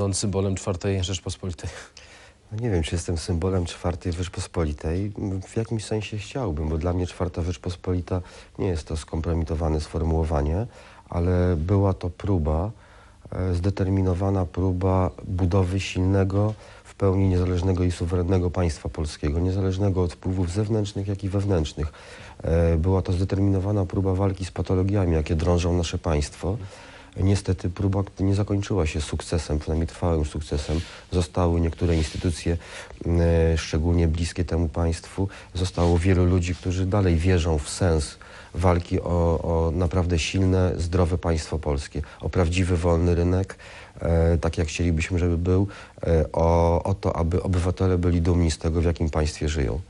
On symbolem czwartej Rzeczpospolitej. No Nie wiem, czy jestem symbolem czwartej Rzeczpospolitej. W jakimś sensie chciałbym, bo dla mnie czwarta Rzeczpospolita nie jest to skompromitowane sformułowanie, ale była to próba, e, zdeterminowana próba budowy silnego, w pełni niezależnego i suwerennego państwa polskiego, niezależnego od wpływów zewnętrznych, jak i wewnętrznych. E, Była to zdeterminowana próba walki z patologiami, jakie drążą nasze państwo. Niestety próba nie zakończyła się sukcesem, przynajmniej trwałym sukcesem. Zostały niektóre instytucje, e, szczególnie bliskie temu państwu. Zostało wielu ludzi, którzy dalej wierzą w sens walki o, o naprawdę silne, zdrowe państwo polskie, o prawdziwy wolny rynek, e, tak jak chcielibyśmy, żeby był, e, o, o to, aby obywatele byli dumni z tego, w jakim państwie żyją.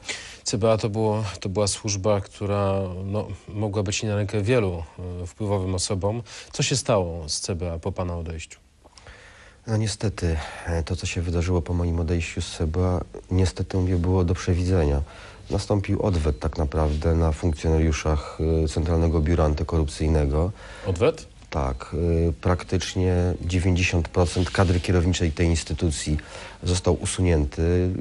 CBA to, było, to była służba, która no, mogła być na rękę wielu e, wpływowym osobom. Co się stało z CBA po pana odejściu? No niestety, e, to co się wydarzyło po moim odejściu z CBA, niestety mówię, było do przewidzenia. Nastąpił odwet tak naprawdę na funkcjonariuszach e, Centralnego Biura Antykorupcyjnego. Odwet? Tak, y, praktycznie 90% kadry kierowniczej tej instytucji został usunięty y,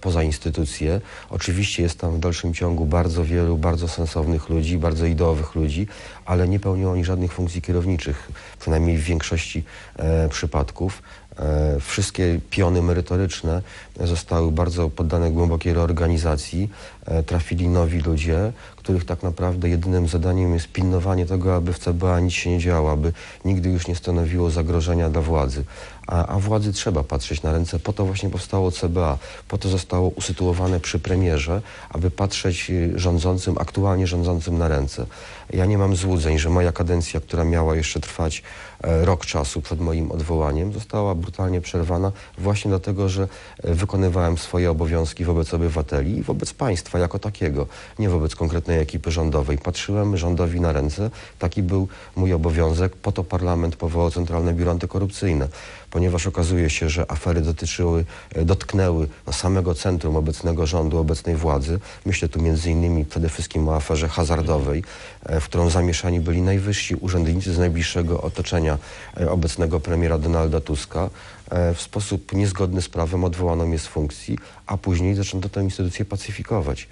poza instytucję. Oczywiście jest tam w dalszym ciągu bardzo wielu, bardzo sensownych ludzi, bardzo ideowych ludzi, ale nie pełnią oni żadnych funkcji kierowniczych, przynajmniej w większości e, przypadków. E, Wszystkie piony merytoryczne zostały bardzo poddane głębokiej reorganizacji. E, Trafili nowi ludzie, których tak naprawdę jedynym zadaniem jest pilnowanie tego, aby w CBA nic się nie działo, aby nigdy już nie stanowiło zagrożenia dla władzy. A, a władzy trzeba patrzeć na ręce. Po to właśnie powstało CBA. Po to zostało usytuowane przy premierze, aby patrzeć y, rządzącym, aktualnie rządzącym na ręce. Ja nie mam złudzeń, że moja kadencja, która miała jeszcze trwać e, rok czasu przed moim odwołaniem, została brutalnie przerwana właśnie dlatego, że e, wykonywałem swoje obowiązki wobec obywateli i wobec państwa jako takiego, nie wobec konkretnej ekipy rządowej. Patrzyłem rządowi na ręce, taki był mój obowiązek, po to parlament powołał Centralne Biuro Antykorupcyjne, ponieważ okazuje się, że afery dotyczyły, e, dotknęły no, samego centrum obecnego rządu, obecnej władzy. Myślę tu między innymi przede wszystkim o aferze hazardowej, e, w którą zamieszani byli najwyżsi urzędnicy z najbliższego otoczenia obecnego premiera Donalda Tuska. E, W sposób niezgodny z prawem odwołano mnie z funkcji, a później zaczęto tę instytucję pacyfikować.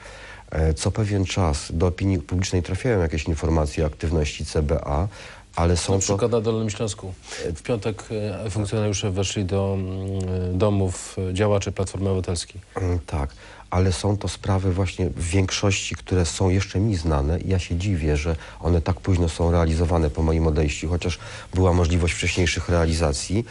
E, Co pewien czas do opinii publicznej trafiają jakieś informacje o aktywności CBA, ale są Na to... przykład na Dolnym Śląsku. W piątek e, funkcjonariusze weszli do mm, domów działaczy Platformy Obywatelskiej. Mm, Tak, ale są to sprawy właśnie w większości, które są jeszcze mi znane i ja się dziwię, że one tak późno są realizowane po moim odejściu, chociaż była możliwość wcześniejszych realizacji.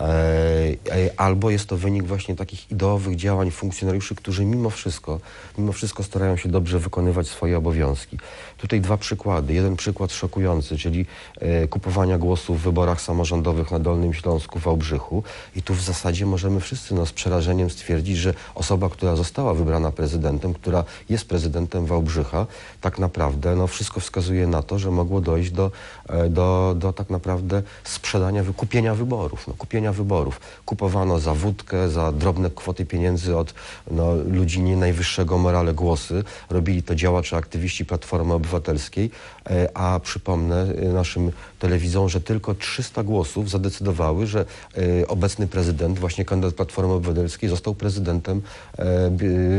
E, e, albo jest to wynik właśnie takich ideowych działań funkcjonariuszy, którzy mimo wszystko, mimo wszystko starają się dobrze wykonywać swoje obowiązki. Tutaj dwa przykłady. Jeden przykład szokujący, czyli e, kupowania głosów w wyborach samorządowych na Dolnym Śląsku, w Wałbrzychu. I tu w zasadzie możemy wszyscy no, z przerażeniem stwierdzić, że osoba, która została wybrana prezydentem, która jest prezydentem Wałbrzycha, tak naprawdę no, wszystko wskazuje na to, że mogło dojść do, do, do tak naprawdę sprzedania, wykupienia wyborów. No, kupienia wyborów. Kupowano za wódkę, za drobne kwoty pieniędzy od no, ludzi nie najwyższego morale głosy. Robili to działacze, aktywiści Platformy Obywatelskiej, e, a przypomnę e, naszym telewidzom, że tylko 300 głosów zadecydowały, że e, obecny prezydent, właśnie kandydat Platformy Obywatelskiej został prezydentem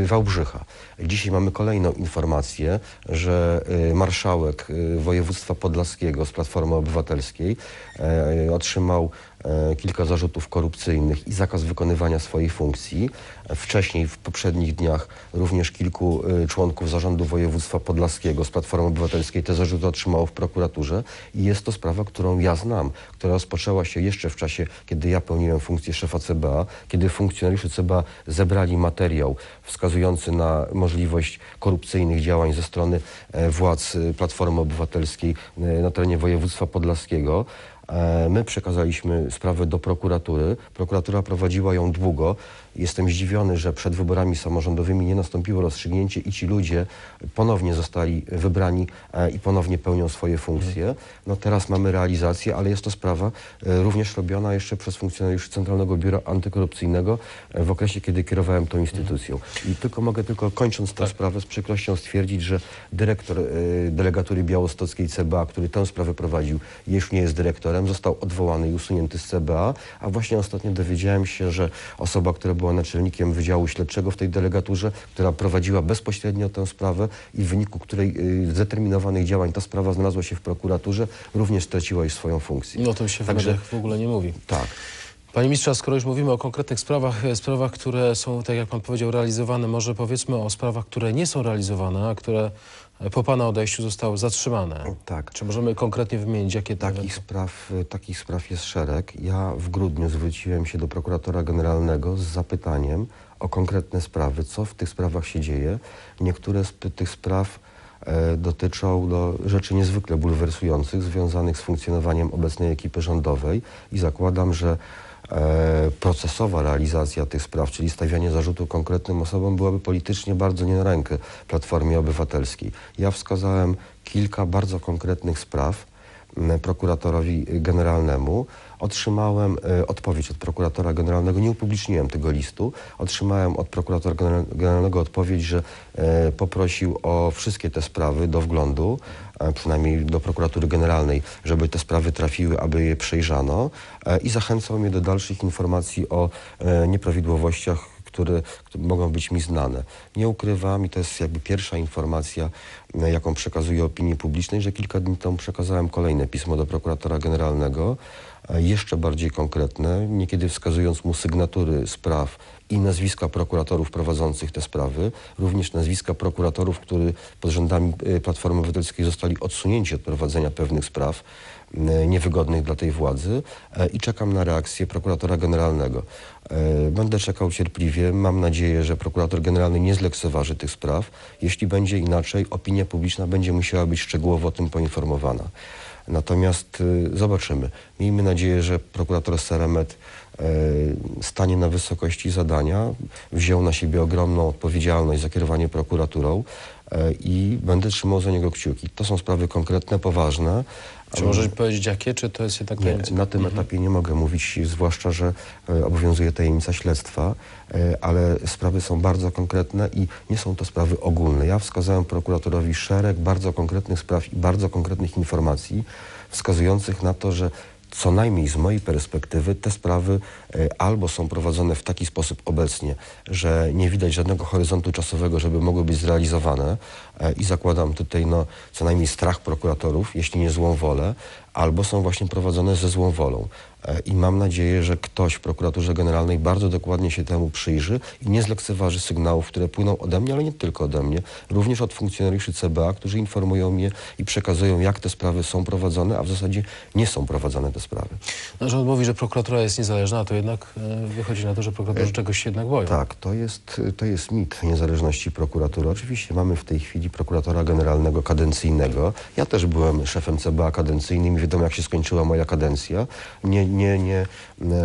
Wałbrzycha. Dzisiaj mamy kolejną informację, że marszałek województwa podlaskiego z Platformy Obywatelskiej otrzymał kilka zarzutów korupcyjnych i zakaz wykonywania swojej funkcji. Wcześniej, w poprzednich dniach, również kilku e, członków zarządu województwa podlaskiego z Platformy Obywatelskiej te zarzuty otrzymało w prokuraturze i jest to sprawa, którą ja znam, która rozpoczęła się jeszcze w czasie, kiedy ja pełniłem funkcję szefa CBA, kiedy funkcjonariusze CBA zebrali materiał wskazujący na możliwość korupcyjnych działań ze strony e, władz e, Platformy Obywatelskiej e, na terenie województwa podlaskiego. E, My przekazaliśmy sprawę do prokuratury. Prokuratura prowadziła ją długo. Jestem zdziwiony, że przed wyborami samorządowymi nie nastąpiło rozstrzygnięcie i ci ludzie ponownie zostali wybrani e, i ponownie pełnią swoje funkcje. No teraz mamy realizację, ale jest to sprawa e, również robiona jeszcze przez funkcjonariuszy Centralnego Biura Antykorupcyjnego w okresie, kiedy kierowałem tą instytucją. I tylko mogę tylko kończąc tę sprawę z przykrością stwierdzić, że dyrektor delegatury białostockiej CBA, który tę sprawę prowadził, już nie jest dyrektorem. Został odwołany i usunięty z CBA, a właśnie ostatnio dowiedziałem się, że osoba, która była naczelnikiem Wydziału Śledczego w tej delegaturze, która prowadziła bezpośrednio tę sprawę i w wyniku której y, zdeterminowanych działań ta sprawa znalazła się w prokuraturze, również straciła już swoją funkcję. No o tym się w Także- w ogóle nie mówi. Tak. Panie ministrze, skoro już mówimy o konkretnych sprawach, e, sprawach, które są, tak jak pan powiedział, realizowane, może powiedzmy o sprawach, które nie są realizowane, a które po pana odejściu zostały zatrzymane. Tak. Czy możemy konkretnie wymienić, jakie Takich spraw, takich spraw jest szereg. Ja w grudniu zwróciłem się do prokuratora generalnego z zapytaniem o konkretne sprawy, co w tych sprawach się dzieje. Niektóre z tych spraw e, dotyczą no, rzeczy niezwykle bulwersujących, związanych z funkcjonowaniem obecnej ekipy rządowej i zakładam, że procesowa realizacja tych spraw, czyli stawianie zarzutu konkretnym osobom, byłaby politycznie bardzo nie na rękę Platformie Obywatelskiej. Ja wskazałem kilka bardzo konkretnych spraw, prokuratorowi generalnemu. Otrzymałem e, odpowiedź od prokuratora generalnego, nie upubliczniłem tego listu. Otrzymałem od prokuratora gener- generalnego odpowiedź, że e, poprosił o wszystkie te sprawy do wglądu, e, przynajmniej do prokuratury generalnej, żeby te sprawy trafiły, aby je przejrzano i zachęcał mnie do dalszych informacji o nieprawidłowościach które, które mogą być mi znane. Nie ukrywam i to jest jakby pierwsza informacja, e, jaką przekazuję opinii publicznej, że kilka dni temu przekazałem kolejne pismo do prokuratora generalnego, jeszcze bardziej konkretne, niekiedy wskazując mu sygnatury spraw i nazwiska prokuratorów prowadzących te sprawy, również nazwiska prokuratorów, którzy pod rządami e, Platformy Obywatelskiej zostali odsunięci od prowadzenia pewnych spraw niewygodnych dla tej władzy e, i czekam na reakcję prokuratora generalnego. E, Będę czekał cierpliwie. Mam nadzieję, że prokurator generalny nie zlekceważy tych spraw. Jeśli będzie inaczej, opinia publiczna będzie musiała być szczegółowo o tym poinformowana. Natomiast y, zobaczymy. Miejmy nadzieję, że prokurator Seremet e, stanie na wysokości zadania, wziął na siebie ogromną odpowiedzialność za kierowanie prokuraturą i będę trzymał za niego kciuki. To są sprawy konkretne, poważne. Czy możesz powiedzieć jakie, czy to jest jednak Nie, tajemnica? na tym etapie nie mogę mówić, zwłaszcza, że e, obowiązuje tajemnica śledztwa, e, ale sprawy są bardzo konkretne i nie są to sprawy ogólne. Ja wskazałem prokuratorowi szereg bardzo konkretnych spraw i bardzo konkretnych informacji, wskazujących na to, że co najmniej z mojej perspektywy te sprawy e, albo są prowadzone w taki sposób obecnie, że nie widać żadnego horyzontu czasowego, żeby mogły być zrealizowane e, i zakładam tutaj no, co najmniej strach prokuratorów, jeśli nie złą wolę, albo są właśnie prowadzone ze złą wolą. E, I mam nadzieję, że ktoś w prokuraturze generalnej bardzo dokładnie się temu przyjrzy i nie zlekceważy sygnałów, które płyną ode mnie, ale nie tylko ode mnie, również od funkcjonariuszy CBA, którzy informują mnie i przekazują, jak te sprawy są prowadzone, a w zasadzie nie są prowadzone te sprawy. No, rząd mówi, że prokuratura jest niezależna, a to jednak e, wychodzi na to, że prokuratorzy czegoś się jednak boją. Tak, to jest, to jest mit niezależności prokuratury. Oczywiście mamy w tej chwili prokuratora generalnego kadencyjnego. Ja też byłem szefem CBA kadencyjnym i wiadomo, jak się skończyła moja kadencja. Nie, nie, nie,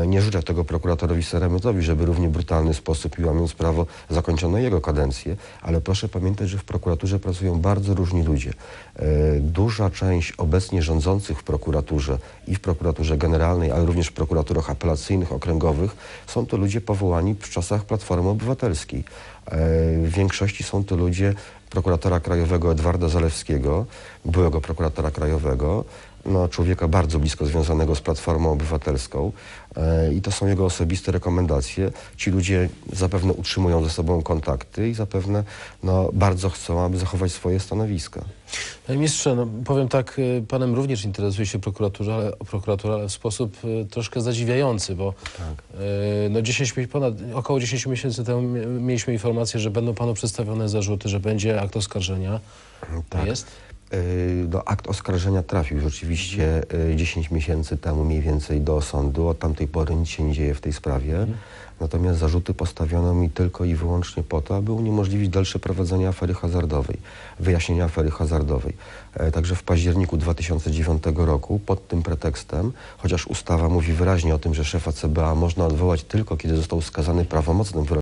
nie życzę tego prokuratorowi Seremetowi, żeby w równie brutalny sposób i łamiąc prawo zakończono jego kadencję, ale proszę pamiętać, że w prokuraturze pracują bardzo różni ludzie. E, Duża część obecnie rządzących w prokuraturze i w prokuraturze generalnej, ale również w prokuraturach apelacyjnych, okręgowych, są to ludzie powołani w czasach Platformy Obywatelskiej. E, W większości są to ludzie prokuratora krajowego Edwarda Zalewskiego, byłego prokuratora krajowego, no, człowieka bardzo blisko związanego z Platformą Obywatelską e, i to są jego osobiste rekomendacje. Ci ludzie zapewne utrzymują ze sobą kontakty i zapewne no, bardzo chcą, aby zachować swoje stanowiska. Panie ministrze, no, powiem tak, y, panem również interesuje się prokuratura, ale, prokuratura, ale w sposób y, troszkę zadziwiający, bo y, no 10, mi- ponad, około 10 miesięcy temu mi- mieliśmy informację, że będą panu przedstawione zarzuty, że będzie akt oskarżenia. Tak. Jest? Y, Do akt oskarżenia trafił rzeczywiście y, 10 miesięcy temu mniej więcej do sądu. Od tamtej pory nic się nie dzieje w tej sprawie. Natomiast zarzuty postawiono mi tylko i wyłącznie po to, aby uniemożliwić dalsze prowadzenie afery hazardowej, wyjaśnienia afery hazardowej. E, Także w październiku 2009 roku pod tym pretekstem, chociaż ustawa mówi wyraźnie o tym, że szefa CBA można odwołać tylko kiedy został skazany prawomocnym wyrokiem